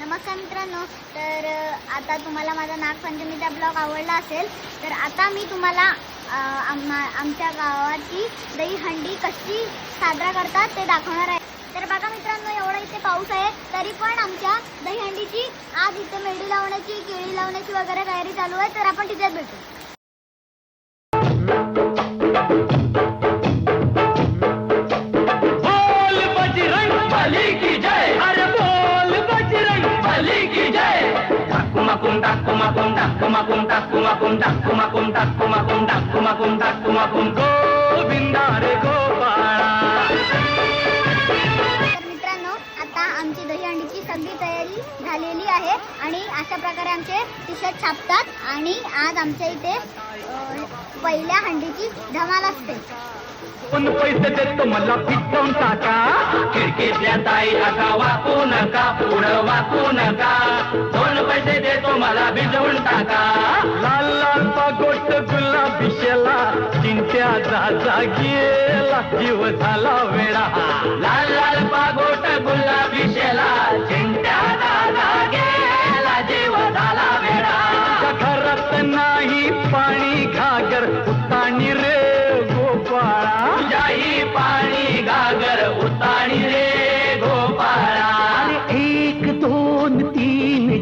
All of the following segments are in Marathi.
नमस्कार मित्रांनो तर आता तुम्हाला माझा नागपंचमीचा ब्लॉग आवडला असेल तर आता मी तुम्हाला आम्हा आमच्या गावाची दहीहंडी कशी साजरा करतात ते दाखवणार आहे. तर बघा मित्रांनो एवढा इथे पाऊस आहे तरी पण आमच्या दहीहंडीची आज इथे मेढी लावण्याची केळी लावण्याची वगैरे तयारी चालू आहे तर आपण तिथेच भेटू. गोविंदा रे मित्रांनो आता आमची दहीहंडीची सगळी तयारी झालेली आहे आणि अशा प्रकारे आमचे टी शर्ट छापतात आणि आज आमच्या इथे पहिल्या हंडीची धमाल असते. पण पैसे देतो मला पिटवून टाका? खिडकीतल्या ताई आता वाकू नका पुढं वाकू नका पैसे देतो मला भिजवून टाका. लाल लाल पागोट गुलाबी शेला चिंट्या जाजा गेला जीव झाला वेळा लाल लाल पागोट गुलाबी शेला चिंट्या जाजा गेला जीव झाला वेळा घरात नाही पाणी घागर उताणी रे गोपाळा. तुझ्याही पाणी घागर उताणी रे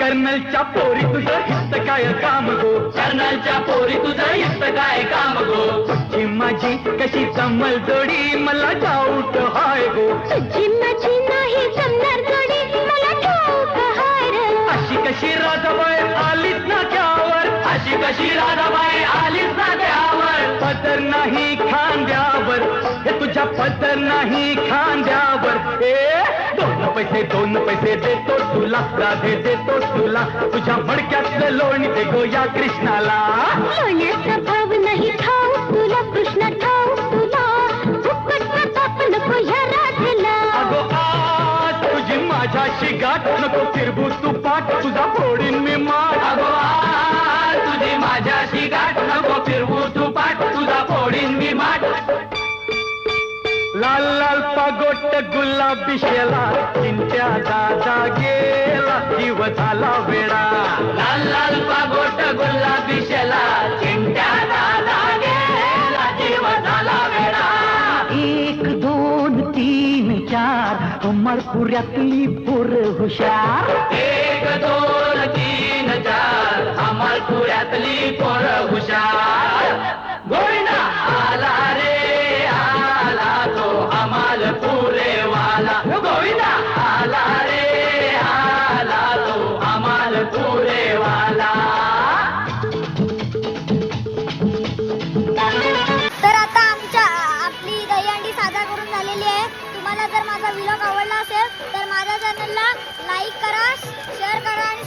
कर्नलच्या पोरी तुझं हित काय काम गो? कर्नलच्या पोरी तुझं हित काय काम गो? माझी कशी जमल जोडी मला डाऊट हाय गो. चिन्नाची नाही जमणार जोडी मला ठाऊक हाय रे. अशी कशी राधाबाई आलीच ना त्यावर? अशी कशी राधाबाई आलीच ना त्यावर? पदर नाही खांद्यावर. हे पदर नाही खांद्यावर ए दोन पैसे दोन पैसे देतो तुला राधे देतो तुला तुझ्या मडक्यातलं लोणी दे गो या कृष्णाला सोन्याचा भाव नाही तुला कृष्ण तुला नको राधेला। अगो तुझी माझ्याशी गाठ नको फिरबू तू पाठ तुझा फोडीन मी लाल लाल पागोट गुलाबी शेला चिंट्या दादा गेला जीव झाला वेळा. लाल लाल पागोट गुलाबी शेला चिंट्या दादा गेला जीव झाला वेळा. एक दोन तीन चार अमरपुऱ्यातली पोर हुशार. एक दोन तीन चार अमरपुऱ्यातली पोर हुशार. गोविंदा आला रे आला तो अमाल पुरे तर आता आमच्या आपली दहीहंडी साजरा करून झालेली आहे. तुम्हाला जर माझा व्हिडिओ आवडला असेल तर माझ्या चॅनलला लाईक करा शेअर करा आणि